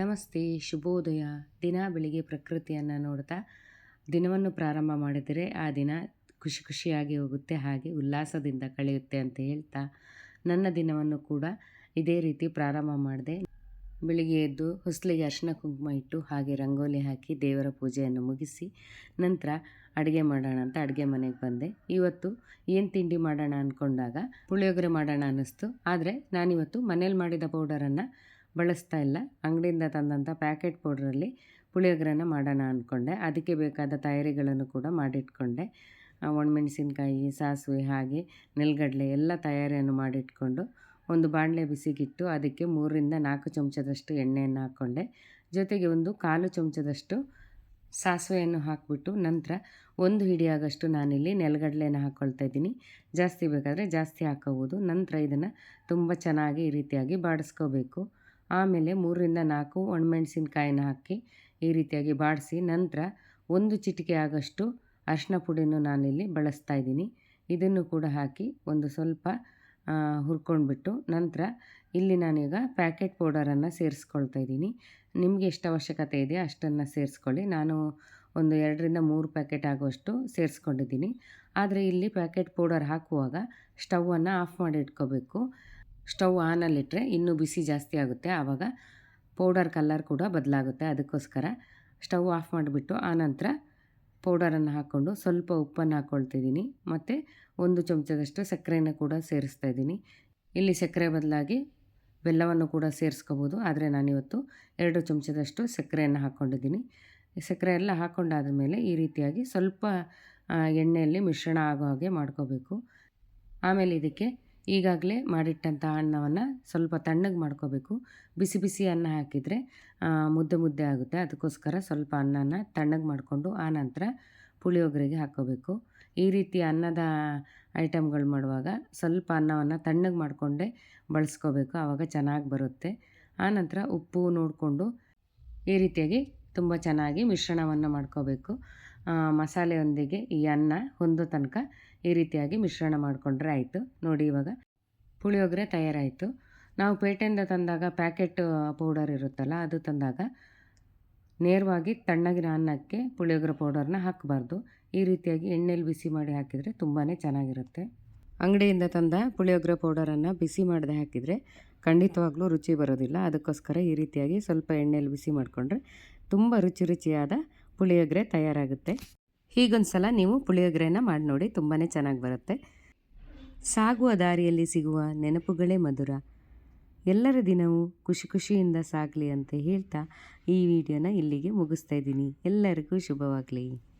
ನಮಸ್ತೆ, ಶುಭೋದಯ. ದಿನ ಬೆಳಿಗ್ಗೆ ಪ್ರಕೃತಿಯನ್ನು ನೋಡ್ತಾ ದಿನವನ್ನು ಪ್ರಾರಂಭ ಮಾಡಿದರೆ ಆ ದಿನ ಖುಷಿ ಖುಷಿಯಾಗಿ ಹೋಗುತ್ತೆ, ಹಾಗೆ ಉಲ್ಲಾಸದಿಂದ ಕಳೆಯುತ್ತೆ ಅಂತ ಹೇಳ್ತಾ ನನ್ನ ದಿನವನ್ನು ಕೂಡ ಇದೇ ರೀತಿ ಪ್ರಾರಂಭ ಮಾಡಿದೆ. ಬೆಳಿಗ್ಗೆ ಎದ್ದು ಹೊಸಲಿಗೆ ಅರಿಶಿನ ಕುಂಕುಮ ಇಟ್ಟು ಹಾಗೆ ರಂಗೋಲಿ ಹಾಕಿ ದೇವರ ಪೂಜೆಯನ್ನು ಮುಗಿಸಿ ನಂತರ ಅಡುಗೆ ಮಾಡೋಣ ಅಂತ ಅಡುಗೆ ಮನೆಗೆ ಬಂದೆ. ಇವತ್ತು ಏನು ತಿಂಡಿ ಮಾಡೋಣ ಅಂದ್ಕೊಂಡಾಗ ಪುಳಿಯೋಗರೆ ಮಾಡೋಣ ಅನ್ನಿಸ್ತು. ಆದರೆ ನಾನಿವತ್ತು ಮನೇಲಿ ಮಾಡಿದ ಪೌಡರನ್ನು ಬಳಸ್ತಾ ಇಲ್ಲ. ಅಂಗಡಿಯಿಂದ ತಂದಂಥ ಪ್ಯಾಕೆಟ್ ಪೌಡ್ರಲ್ಲಿ ಪುಳಿಯೋಗರೆನ ಮಾಡೋಣ ಅಂದ್ಕೊಂಡೆ. ಅದಕ್ಕೆ ಬೇಕಾದ ತಯಾರಿಗಳನ್ನು ಕೂಡ ಮಾಡಿಟ್ಕೊಂಡೆ. ಒಣಮೆಣಸಿನ್ಕಾಯಿ, ಸಾಸಿವೆ ಹಾಗೆ ನೆಲಗಡಲೆ ಎಲ್ಲ ತಯಾರಿಯನ್ನು ಮಾಡಿಟ್ಕೊಂಡು ಒಂದು ಬಾಣಲೆ ಬಿಸಿಗಿಟ್ಟು ಅದಕ್ಕೆ ಮೂರರಿಂದ ನಾಲ್ಕು ಚಮಚದಷ್ಟು ಎಣ್ಣೆಯನ್ನು ಹಾಕ್ಕೊಂಡೆ. ಜೊತೆಗೆ ಒಂದು ಕಾಲು ಚಮಚದಷ್ಟು ಸಾಸಿವೆಯನ್ನು ಹಾಕಿಬಿಟ್ಟು ನಂತರ ಒಂದು ಹಿಡಿಯಾಗಷ್ಟು ನಾನಿಲ್ಲಿ ನೆಲಗಡಲೆನ ಹಾಕ್ಕೊಳ್ತಾ ಇದ್ದೀನಿ. ಜಾಸ್ತಿ ಬೇಕಾದರೆ ಜಾಸ್ತಿ ಹಾಕೋಬೋದು. ನಂತರ ಇದನ್ನು ತುಂಬ ಚೆನ್ನಾಗಿ ಈ ರೀತಿಯಾಗಿ ಬಾಡಿಸ್ಕೋಬೇಕು. ಆಮೇಲೆ ಮೂರರಿಂದ ನಾಲ್ಕು ಒಣಮೆಣಸಿನ್ಕಾಯಿನ ಹಾಕಿ ಈ ರೀತಿಯಾಗಿ ಬಾಡಿಸಿ ನಂತರ ಒಂದು ಚಿಟಿಕೆ ಆಗಷ್ಟು ಅರಿಶಿನ ಪುಡಿನೂ ನಾನಿಲ್ಲಿ ಬಳಸ್ತಾ ಇದ್ದೀನಿ. ಇದನ್ನು ಕೂಡ ಹಾಕಿ ಒಂದು ಸ್ವಲ್ಪ ಹುರ್ಕೊಂಡ್ಬಿಟ್ಟು ನಂತರ ಇಲ್ಲಿ ನಾನೀಗ ಪ್ಯಾಕೆಟ್ ಪೌಡರನ್ನು ಸೇರಿಸ್ಕೊಳ್ತಾ ಇದ್ದೀನಿ. ನಿಮಗೆ ಎಷ್ಟು ಅವಶ್ಯಕತೆ ಇದೆ ಅಷ್ಟನ್ನು ಸೇರಿಸ್ಕೊಳ್ಳಿ. ನಾನು ಒಂದು ಎರಡರಿಂದ ಮೂರು ಪ್ಯಾಕೆಟ್ ಆಗುವಷ್ಟು ಸೇರಿಸ್ಕೊಂಡಿದ್ದೀನಿ. ಆದರೆ ಇಲ್ಲಿ ಪ್ಯಾಕೆಟ್ ಪೌಡರ್ ಹಾಕುವಾಗ ಸ್ಟವನ್ನು ಆಫ್ ಮಾಡಿ ಇಟ್ಕೋಬೇಕು. ಸ್ಟವ್ ಆನಲ್ಲಿಟ್ಟರೆ ಇನ್ನೂ ಬಿಸಿ ಜಾಸ್ತಿ ಆಗುತ್ತೆ. ಆವಾಗ ಪೌಡರ್ ಕಲರ್ ಕೂಡ ಬದಲಾಗುತ್ತೆ ಅದಕ್ಕೋಸ್ಕರ. ಸ್ಟವ್ ಆಫ್ ಮಾಡಿಬಿಟ್ಟು ಆನಂತರ ಪೌಡರನ್ನು ಹಾಕ್ಕೊಂಡು ಸ್ವಲ್ಪ ಉಪ್ಪನ್ನು ಹಾಕ್ಕೊಳ್ತಿದ್ದೀನಿ. ಮತ್ತು ಒಂದು ಚಮಚದಷ್ಟು ಸಕ್ಕರೆಯನ್ನು ಕೂಡ ಸೇರಿಸ್ತಾ ಇದ್ದೀನಿ. ಇಲ್ಲಿ ಸಕ್ಕರೆ ಬದಲಾಗಿ ಬೆಲ್ಲವನ್ನು ಕೂಡ ಸೇರಿಸ್ಕೋಬೋದು. ಆದರೆ ನಾನಿವತ್ತು ಎರಡು ಚಮಚದಷ್ಟು ಸಕ್ಕರೆಯನ್ನು ಹಾಕ್ಕೊಂಡಿದ್ದೀನಿ. ಸಕ್ಕರೆ ಎಲ್ಲ ಹಾಕ್ಕೊಂಡಾದ ಮೇಲೆ ಈ ರೀತಿಯಾಗಿ ಸ್ವಲ್ಪ ಎಣ್ಣೆಯಲ್ಲಿ ಮಿಶ್ರಣ ಆಗೋ ಹಾಗೆ ಮಾಡ್ಕೋಬೇಕು. ಆಮೇಲೆ ಇದಕ್ಕೆ ಈಗಾಗಲೇ ಮಾಡಿಟ್ಟಂಥ ಅನ್ನವನ್ನು ಸ್ವಲ್ಪ ತಣ್ಣಗೆ ಮಾಡ್ಕೋಬೇಕು. ಬಿಸಿ ಬಿಸಿ ಅನ್ನ ಹಾಕಿದರೆ ಮುದ್ದೆ ಮುದ್ದೆ ಆಗುತ್ತೆ. ಅದಕ್ಕೋಸ್ಕರ ಸ್ವಲ್ಪ ಅನ್ನನ ತಣ್ಣಗೆ ಮಾಡಿಕೊಂಡು ಆನಂತರ ಪುಳಿಯೋಗರೆಗೆ ಹಾಕ್ಕೋಬೇಕು. ಈ ರೀತಿ ಅನ್ನದ ಐಟಮ್ಗಳು ಮಾಡುವಾಗ ಸ್ವಲ್ಪ ಅನ್ನವನ್ನು ತಣ್ಣಗೆ ಮಾಡಿಕೊಂಡೇ ಬಳಸ್ಕೋಬೇಕು. ಆವಾಗ ಚೆನ್ನಾಗಿ ಬರುತ್ತೆ. ಆನಂತರ ಉಪ್ಪು ನೋಡಿಕೊಂಡು ಈ ರೀತಿಯಾಗಿ ತುಂಬ ಚೆನ್ನಾಗಿ ಮಿಶ್ರಣವನ್ನು ಮಾಡ್ಕೋಬೇಕು. ಮಸಾಲೆಯೊಂದಿಗೆ ಈ ಅನ್ನ ಹೊಂದೋ ತನಕ ಈ ರೀತಿಯಾಗಿ ಮಿಶ್ರಣ ಮಾಡಿಕೊಂಡ್ರೆ ಆಯಿತು. ನೋಡಿ ಇವಾಗ ಪುಳಿಯೋಗರೆ ತಯಾರಾಯಿತು. ನಾವು ಪೇಟೆಯಿಂದ ತಂದಾಗ ಪ್ಯಾಕೆಟ್ ಪೌಡರ್ ಇರುತ್ತಲ್ಲ, ಅದು ತಂದಾಗ ನೇರವಾಗಿ ತಣ್ಣಗಿನ ಅನ್ನಕ್ಕೆ ಪುಳಿಯೋಗರೆ ಪೌಡರ್ನ ಹಾಕಬಾರ್ದು. ಈ ರೀತಿಯಾಗಿ ಎಣ್ಣೆಲಿ ಬಿಸಿ ಮಾಡಿ ಹಾಕಿದರೆ ತುಂಬಾ ಚೆನ್ನಾಗಿರುತ್ತೆ. ಅಂಗಡಿಯಿಂದ ತಂದ ಪುಳಿಯೋಗರೆ ಪೌಡರನ್ನು ಬಿಸಿ ಮಾಡದೆ ಹಾಕಿದರೆ ಖಂಡಿತವಾಗ್ಲೂ ರುಚಿ ಬರೋದಿಲ್ಲ. ಅದಕ್ಕೋಸ್ಕರ ಈ ರೀತಿಯಾಗಿ ಸ್ವಲ್ಪ ಎಣ್ಣೆಯಲ್ಲಿ ಬಿಸಿ ಮಾಡಿಕೊಂಡ್ರೆ ತುಂಬ ರುಚಿ ರುಚಿಯಾದ ಪುಳಿಯೋಗರೆ ತಯಾರಾಗುತ್ತೆ. ಹೀಗೊಂದು ಸಲ ನೀವು ಪುಳಿಯೋಗರೆನ ಮಾಡಿ ನೋಡಿ ತುಂಬಾ ಚೆನ್ನಾಗಿ ಬರುತ್ತೆ. ಸಾಗುವ ದಾರಿಯಲ್ಲಿ ಸಿಗುವ ನೆನಪುಗಳೇ ಮಧುರ. ಎಲ್ಲರ ದಿನವೂ ಖುಷಿ ಖುಷಿಯಿಂದ ಸಾಗಲಿ ಅಂತ ಹೇಳ್ತಾ ಈ ವಿಡಿಯೋನ ಇಲ್ಲಿಗೆ ಮುಗಿಸ್ತಾ ಇದ್ದೀನಿ. ಎಲ್ಲರಿಗೂ ಶುಭವಾಗಲಿ.